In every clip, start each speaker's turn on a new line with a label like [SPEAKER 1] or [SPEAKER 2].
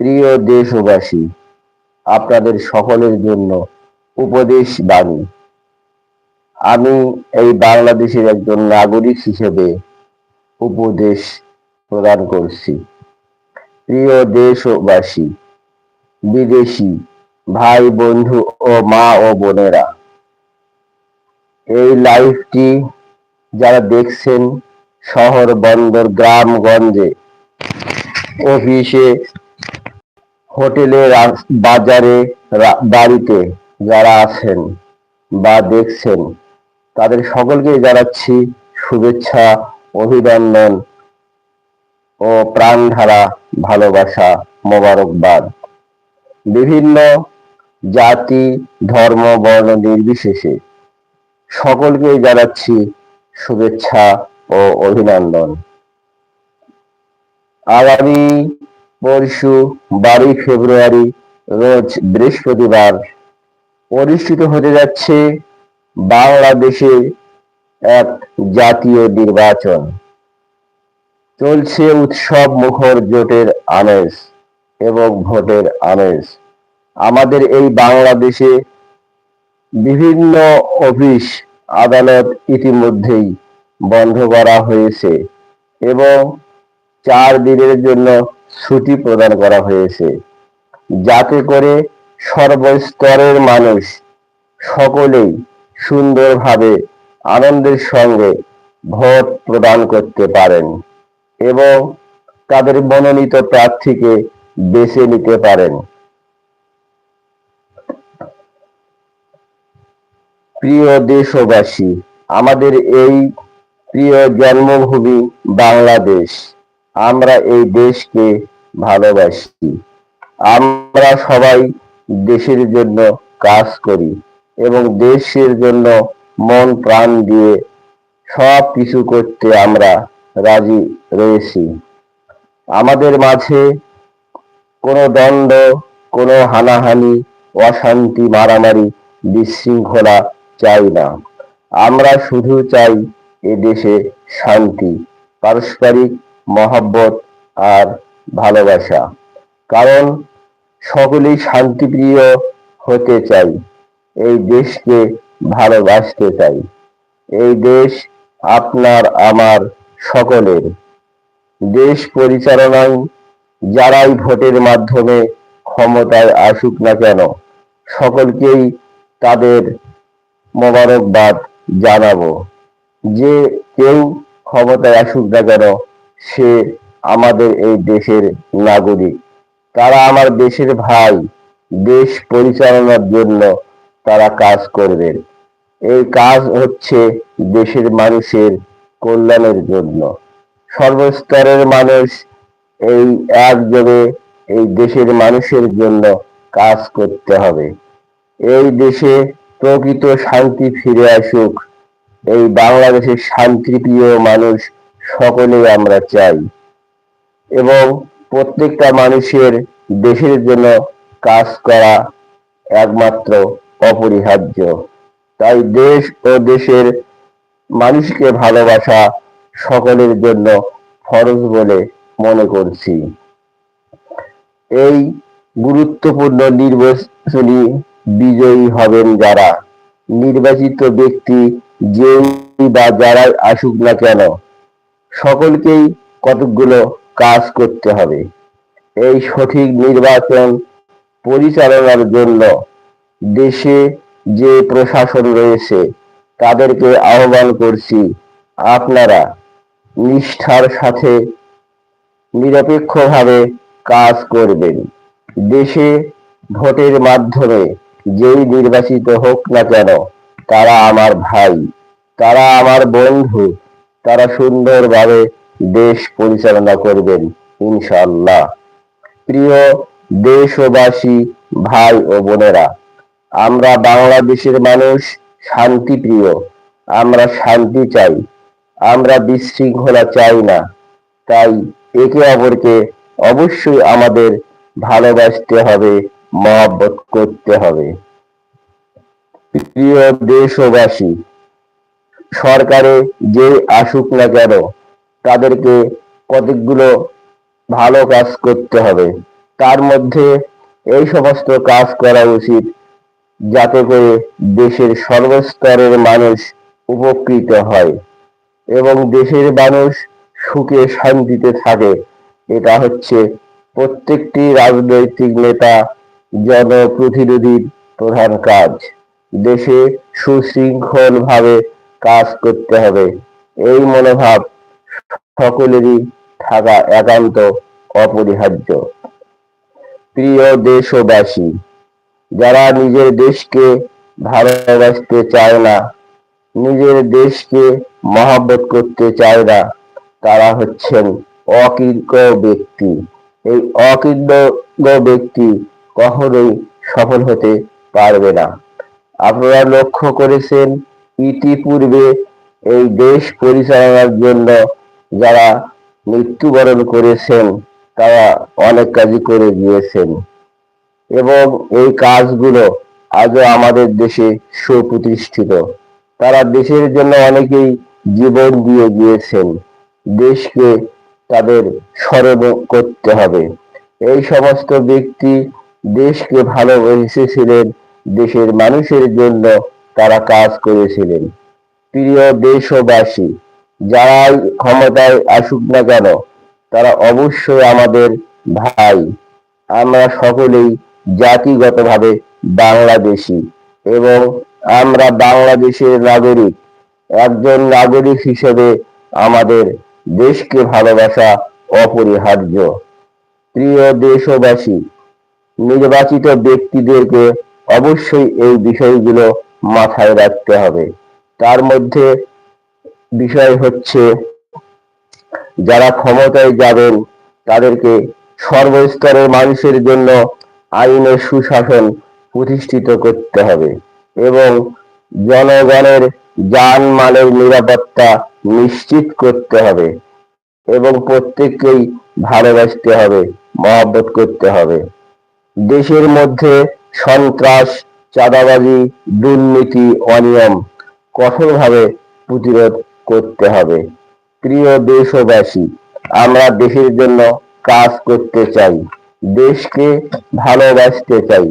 [SPEAKER 1] প্রিয় দেশবাসী, আপনাদের সকলের জন্য উপদেশ বাণী। আমি এই বাংলাদেশের একজন নাগরিক হিসেবে উপদেশ প্রদান করছি। প্রিয় দেশবাসী, বিদেশি ভাই বন্ধু ও মা ও বোনেরা, এই লাইভটি যারা দেখছেন শহর বন্দর গ্রামগঞ্জে, অফিসে হোটেলে বাজারে বাড়িতে যারা আছেন বা দেখছেন, তাদের সকলকে জানাচ্ছি শুভেচ্ছা, অভিনন্দন ও প্রাণধারা, ভালোবাসা, মোবারকবাদ। বিভিন্ন জাতি, ধর্ম, বর্ণ নির্বিশেষে সকলকে জানাচ্ছি শুভেচ্ছা ও অভিনন্দন। আগামী পরশু বারোই ফেব্রুয়ারি, রোজ বৃহস্পতিবার অনুষ্ঠিত হতে যাচ্ছে বাংলাদেশে এক জাতীয় নির্বাচন। চলছে উৎসব মুখর জোটের আমেজ এবং ভোটের আমেজ। আমাদের এই বাংলাদেশে বিভিন্ন অফিস, আদালত ইতিমধ্যেই বন্ধ করা হয়েছে এবং চার দিনের জন্য ছুটি প্রদান করা হয়েছে। যাতে করে সর্বস্তরের মানুষ সকলেই সুন্দরভাবে আনন্দের সঙ্গে ভোট প্রদান করতে পারেন এবং তাদের মনোনীত প্রার্থীকে বেছে নিতে পারেন। প্রিয় দেশবাসী, আমাদের এই প্রিয় জন্মভূমি বাংলাদেশ। আমরা এই দেশকে ভালোবাসি। আমরা সবাই দেশের জন্য কাজ করি এবং দেশের জন্য মন প্রাণ দিয়ে সব কিছু করতে আমরা রাজি রয়েছি। আমাদের মাঝে কোনো দ্বন্দ্ব, কোনো হানাহানি, অশান্তি, মারামারি, বিশৃঙ্খলা চাই না। আমরা শুধু চাই এ দেশে শান্তি, পারস্পরিক মহাব্বত আর ভালোবাসা। কারণ সকলেই শান্তিপ্রিয় হতে চাই, এই দেশকে ভালোবাসতে চাই। এই দেশ আপনার, আমার সকলের। দেশ পরিচালনায় যারাই ভোটের মাধ্যমে ক্ষমতায় আসুক না কেন, সকলকেই তাদের মোবারকবাদ জানাব। যে কেউ ক্ষমতায় আসুক না কেন সে আমাদের এই দেশের নাগরিক। তারা আমার দেশের ভাই, দেশ পরিচালনার জন্য তারা কাজ করবেন। এই কাজ হচ্ছে দেশের মানুষের কল্যাণের জন্য। সর্বস্তরের মানুষ এই একযোগে এই দেশের মানুষের জন্য কাজ করতে হবে। এই দেশে প্রকৃত শান্তি ফিরে আসুক। এই বাংলাদেশের শান্তিপ্রিয় মানুষ সকলেই আমরা চাই। এবং প্রত্যেকটা মানুষের দেশের জন্য কাজ করা একমাত্র অপরিহার্য। তাই দেশ ও দেশের মানুষকে ভালোবাসা সকলের জন্য ফরজ বলে মনে করছি। এই গুরুত্বপূর্ণ নির্বাচনী বিজয়ী হবেন যারা। নির্বাচিত ব্যক্তি যেই বা যারাই আসুক না কেন সকলকেই কতকগুলো কাজ করতে হবে। এই সঠিক নির্বাচন পরিচালনার জন্য দেশে যে প্রশাসন রয়েছে, তাদেরকে আহ্বান করছি আপনারা নিষ্ঠার সাথে নিরপেক্ষভাবে কাজ করবেন। দেশে ভোটের মাধ্যমে যেই নির্বাচিত হোক না কেন, তারা আমার ভাই, তারা আমার বন্ধু তারা সুন্দরভাবে দেশ পরিচালনা করবেন ইনশাল্লাহ প্রিয় দেশবাসী, ভাই ও বোনেরা, আমরা বাংলাদেশের মানুষ শান্তিপ্রিয়, আমরা শান্তি চাই, আমরা বিশৃঙ্খলা চাই না। তাই একে অপরকে অবশ্যই আমাদের ভালোবাসতে হবে, মহব্বত করতে হবে। প্রিয় দেশবাসী সরকারে যে আসুক না কেন, তাদেরকে কতকগুলো ভালো কাজ করতে হবে। তার মধ্যে এই সমস্ত কাজ করা উচিত যাতে করে দেশের সর্বস্তরের মানুষ উপকৃত হয় এবং দেশের মানুষ সুখে শান্তিতে থাকে। এটা হচ্ছে প্রত্যেকটি রাজনৈতিক নেতা জনপ্রতিনিধির প্রধান কাজ। দেশে সুশৃঙ্খল ভাবে কাজ করতে হবে। এই মনোভাব সকলেরই থাকা একান্ত অপরিহার্য। প্রিয় দেশবাসী, যারা নিজের দেশকে ভালোবাসতে চায় না, নিজের দেশকে মহাব্বত করতে চায় না, তারা হচ্ছেন অকৃজ্ঞ ব্যক্তি। এই অকৃজ্ঞ ব্যক্তি কখনোই সফল হতে পারবে না। আপনারা লক্ষ্য করেছেন ইতিপূর্বে এই দেশ পরিচালনার জন্য যারা মৃত্যুবরণ করেছেন, তারা অনেক কাজই করে গিয়েছেন। এবং এই কাজগুলো আজও আমাদের দেশে সুপ্রতিষ্ঠিত। তারা দেশের জন্য অনেকেই জীবন দিয়ে গিয়েছেন। দেশকে তাদের স্মরণ করতে হবে। এই সমস্ত ব্যক্তি দেশকে ভালোবেসেছিলেন দেশের মানুষের জন্য তারা কাজ করেছিলেন। প্রিয় দেশবাসী, যারাই ক্ষমতায় আসুক না কেন, তারা অবশ্যই আমাদের ভাই। আমরা সকলেই জাতিগতভাবে বাংলাদেশি এবং আমরা বাংলাদেশের নাগরিক। একজন নাগরিক হিসেবে আমাদের দেশকে ভালোবাসা অপরিহার্য। প্রিয় দেশবাসী, নির্বাচিত ব্যক্তিদেরকে অবশ্যই এই বিষয়গুলো মাথায় রাখতে হবে। তার মধ্যে বিষয় হচ্ছে, যারা ক্ষমতায় যাবেন, তাদেরকে সর্বস্তরের মানুষের জন্য আইনের সুশাসন প্রতিষ্ঠিত করতে হবে এবং জনগণের যান মালের নিরাপত্তা নিশ্চিত করতে হবে এবং প্রত্যেককেই ভালোবাসতে হবে, মহব্বত করতে হবে। দেশের মধ্যে সন্ত্রাস চাঁদাবাজি, দুর্নীতি, অনিয়ম কঠোরভাবে প্রতিরোধ করতে হবে। প্রিয় দেশবাসী, আমরা দেশের জন্য কাজ করতে চাই, দেশকে ভালোবাসতে চাই।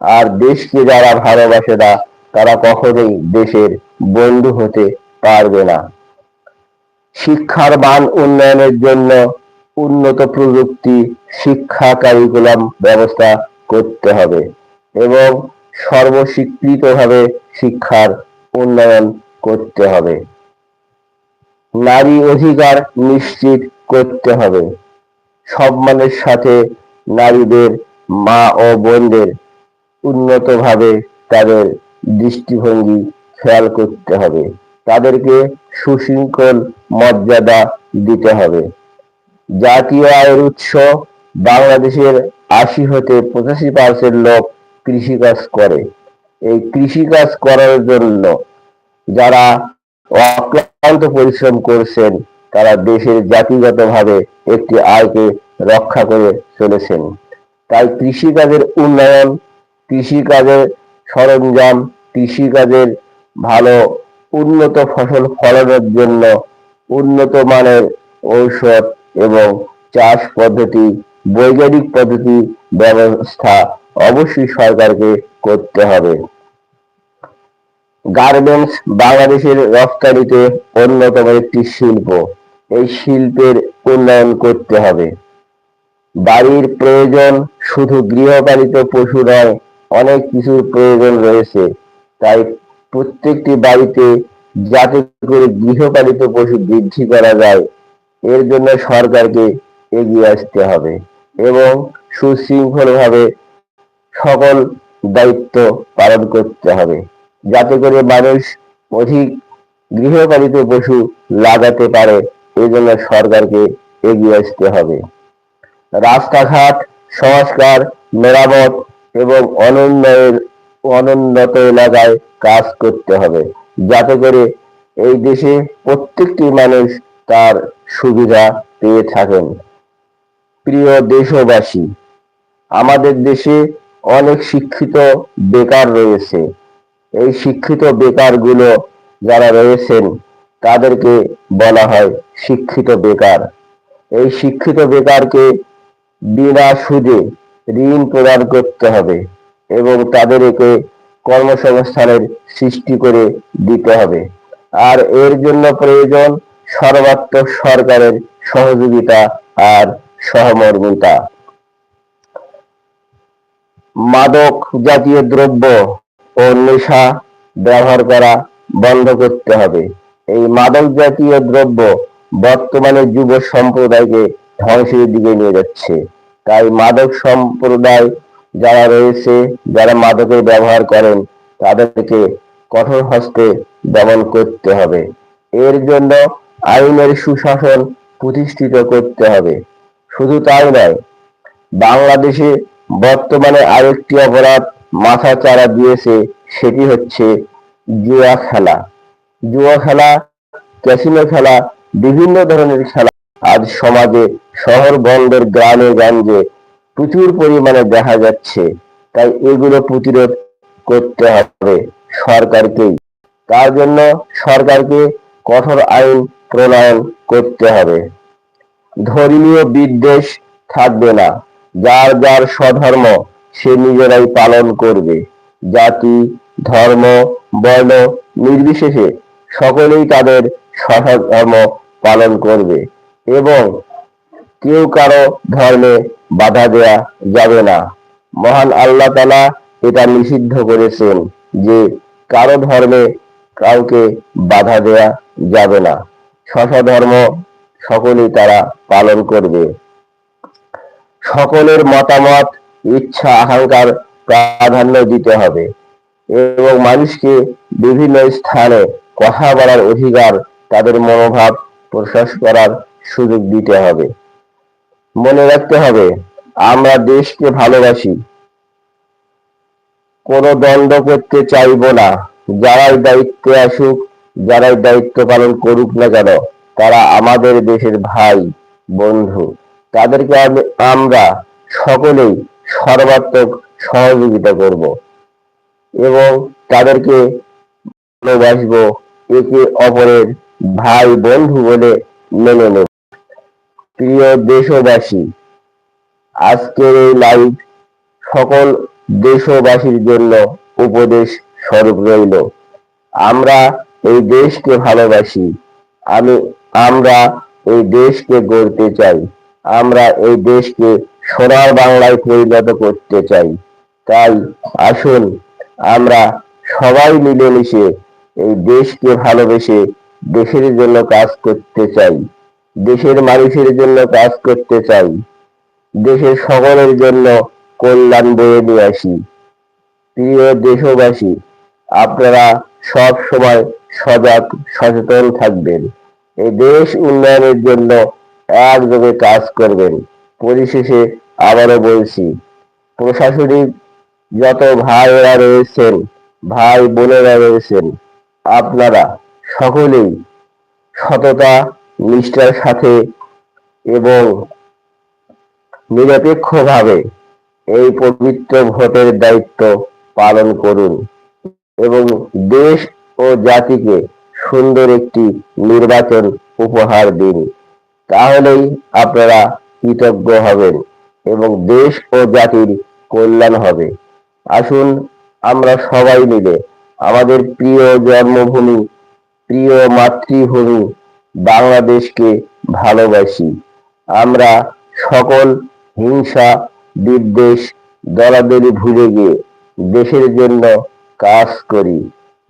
[SPEAKER 1] আর দেশকে যারা ভালোবাসে না, তারা কখনোই দেশের বন্ধু হতে পারবে না। শিক্ষার মান উন্নয়নের জন্য উন্নত প্রযুক্তি, শিক্ষা কারিকুলাম ব্যবস্থা করতে হবে এবং সর্বস্বীকৃতভাবে শিক্ষার উন্নয়ন করতে হবে। নারী অধিকার নিশ্চিত করতে হবে। সম্মানের সাথে নারীদের মা ও বোনদের উন্নতভাবে তাদের দৃষ্টিভঙ্গি খেয়াল করতে হবে। তাদেরকে সুশৃঙ্খল মর্যাদা দিতে হবে। জাতীয় আয়ের উৎস বাংলাদেশের আশি হতে পঁচাশি পার্সেন্ট লোক কৃষিকাজ করে। এই কৃষিকাজ করার জন্য যারা অক্লান্ত পরিশ্রম করছেন, তারা দেশের জাতিগতভাবে একটি আয়কে রক্ষা করে চলেছেন। তাই কৃষিকাজের উন্নয়ন, কৃষিকাজের সরঞ্জাম, কৃষিকাজের ভালো উন্নত ফসল ফলানোর জন্য উন্নত মানের ঔষধ এবং চাষ পদ্ধতি, বৈজ্ঞানিক পদ্ধতি ব্যবস্থা অবশ্যই সরকারকে করতে হবে। গার্মেন্টস বাংলাদেশের রফতানিতে অন্যতম একটি শিল্প। এই শিল্পের উন্নয়ন করতে হবে। বাড়ির প্রয়োজন শুধু গৃহপালিত পশু নয়, অনেক কিছুর প্রয়োজন রয়েছে। তাই প্রত্যেকটি বাড়িতে যাতে করে গৃহপালিত পশু বৃদ্ধি করা যায়, এর জন্য সরকারকে এগিয়ে আসতে হবে এবং সুশৃঙ্খলভাবে সকল দায়িত্ব পালন করতে হবে। যাতে করে মানুষ অধিক গৃহপালিত পশু লাগাতে পারে এই জন্য সরকারকে এগিয়ে আসতে হবে। রাস্তাঘাট সংস্কার, মেরামত এবং অনুন্নয়ের অনুন্নত এলাকায় কাজ করতে হবে। যাতে করে এই দেশে প্রত্যেকটি মানুষ তার সুবিধা পেয়ে থাকেন। প্রিয় দেশবাসী, আমাদের দেশে অনেক শিক্ষিত বেকার রয়েছে। এই শিক্ষিত বেকারগুলো যারা রয়েছেন, তাদেরকে বলা হয় শিক্ষিত বেকার। এই শিক্ষিত বেকারকে বিনা সুদে ঋণ প্রদান করতে হবে এবং তাদেরকে কর্মসংস্থানের সৃষ্টি করে দিতে হবে। আর এর জন্য প্রয়োজন সর্বাত্মক সরকারের সহযোগিতা আর সহমর্মিতা। মাদক জাতীয় দ্রব্য ও নেশা ব্যবহার করা বন্ধ করতে হবে। এই মাদক জাতীয় দ্রব্য বর্তমানে যুব সম্প্রদায়কে ধ্বংসের দিকে নিয়ে যাচ্ছে। তাই মাদক সম্প্রদায় যারা রয়েছে, যারা মাদকের ব্যবহার করেন, তাদেরকে কঠোর হস্তে দমন করতে হবে। এর জন্য আইনের সুশাসন প্রতিষ্ঠিত করতে হবে। শুধু তাই নয়, বাংলাদেশে বর্তমানে আরেকটি অপরাধ মাথা চারা দিয়েছে, সেটি হচ্ছে জুয়া খেলা। জুয়া খেলা, ক্যাসিনো খেলা, বিভিন্ন ধরনের খেলা আজ সমাজে শহর বন্দর, গ্রামে গঞ্জে প্রচুর পরিমাণে দেখা যাচ্ছে। তাই এগুলো প্রতিরোধ করতে হবে সরকারকেই। তার জন্য সরকারকে কঠোর আইন প্রণয়ন করতে হবে। ধর্মীয় বিদ্বেষ থাকবে না। যার যার স্বধর্ম সে নিজেরাই পালন করবে। জাতি, ধর্ম, বর্ণ নির্বিশেষে সকলেই তাদের স্বধর্ম পালন করবে এবং কেউ কারও ধর্মে বাধা দেয়া যাবে না। মহান আল্লাহ তালা এটা নিষিদ্ধ করেছেন যে কারও ধর্মে কাউকে বাধা দেয়া যাবে না। ধর্ম সকলেই তারা পালন করবে। সকলের মতামত, ইচ্ছা, আকাঙ্ক্ষার প্রাধান্য দিতে হবে এবং মানুষকে বিভিন্ন স্থানে কথা বলার অধিকার তাদের মনোভাব প্রকাশ করার সুযোগ দিতে হবে। মনে রাখতে হবে, আমরা দেশকে ভালোবাসি। কোনো দ্বন্দ্ব করতে চাইব না। যারাই দায়িত্বে আসুক, যারাই দায়িত্ব পালন করুক না কেন, তারা আমাদের দেশের ভাই, বন্ধু। তাদেরকে আমরা সকলেই সর্বাত্মক সহযোগিতা করব এবং তাদেরকে ভালোবাসবো, একে অপরের ভাই বন্ধু বলে মেনে নেব। প্রিয় দেশবাসী, আজকের এই লাইভ সকল দেশবাসীর জন্য উপদেশ স্বরূপ রইল। আমরা এই দেশকে ভালোবাসি, আমি, আমরা এই দেশকে গড়তে চাই। আমরা এই দেশকে সোনার বাংলায় পরিণত করতে চাই। তাই আসুন আমরা সবাই মিলেমিশে এই দেশকে ভালোবেসে দেশের জন্য কাজ করতে চাই, দেশের মানুষের জন্য কাজ করতে চাই, দেশের সকলের জন্য কল্যাণ বয়ে নিয়ে আসি। প্রিয় দেশবাসী, আপনারা সব সময় সজাগ, সচেতন থাকবেন। এই দেশ উন্নয়নের জন্য একযোগে কাজ করবেন। পরিশেষে আবারও বলছি, প্রশাসনিক যত ভাইয়েরা রয়েছেন, ভাই বোনেরা রয়েছেন, আপনারা সকলেই সততা, নিষ্ঠার সাথে এবং নিরপেক্ষভাবে এই পবিত্র ভোটের দায়িত্ব পালন করুন এবং দেশ ও জাতিকে সুন্দর একটি নির্বাচন উপহার দিন। তাহলেই আপনারা কৃতজ্ঞ হবেন এবং দেশ ও জাতির কল্যাণ হবে। আসুন আমরা সবাই মিলে আমাদের প্রিয় জন্মভূমি, প্রিয় মাতৃভূমি বাংলাদেশকে ভালোবাসি। আমরা সকল হিংসা, বিদ্বেষ, দলাদলি ভুলে গিয়ে দেশের জন্য কাজ করি।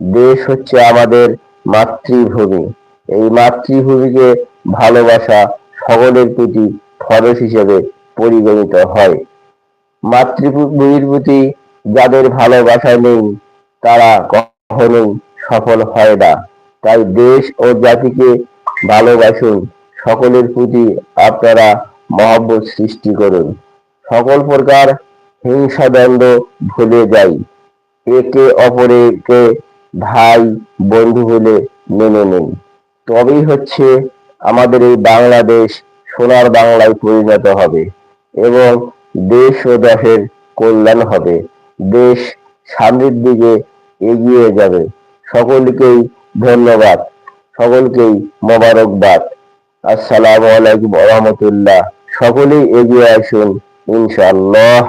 [SPEAKER 1] দেশ হচ্ছে আমাদের মাতৃভূমি। এই মাতৃভূমিকে ভালোবাসা সকলের প্রতি ফরজ হিসেবে পরিগণিত হয়। মাতৃভূমির প্রতি যাদের ভালোবাসা নেই, তারা কখনোই সফল হয় না। তাই দেশ ও জাতিকে ভালোবাসুন, সকলের প্রতি আপনারা মহব্বত সৃষ্টি করুন। সকল প্রকার হিংসা দ্বন্দ্ব ভুলে যাই। একে অপরকে ভাই, বন্ধু বলে মেনে নিন। তবেই হচ্ছে আমাদের এই বাংলাদেশ সোনার বাংলায় পরিণত হবে এবং দেশ ও দেশের কল্যাণ হবে। দেশ সামনের দিকে এগিয়ে যাবে। সকলকেই ধন্যবাদ। সকলকেই মোবারকবাদ। আসসালামু আলাইকুম রহমতুল্লাহ। সকলেই এগিয়ে আসুন, ইনশাআল্লাহ।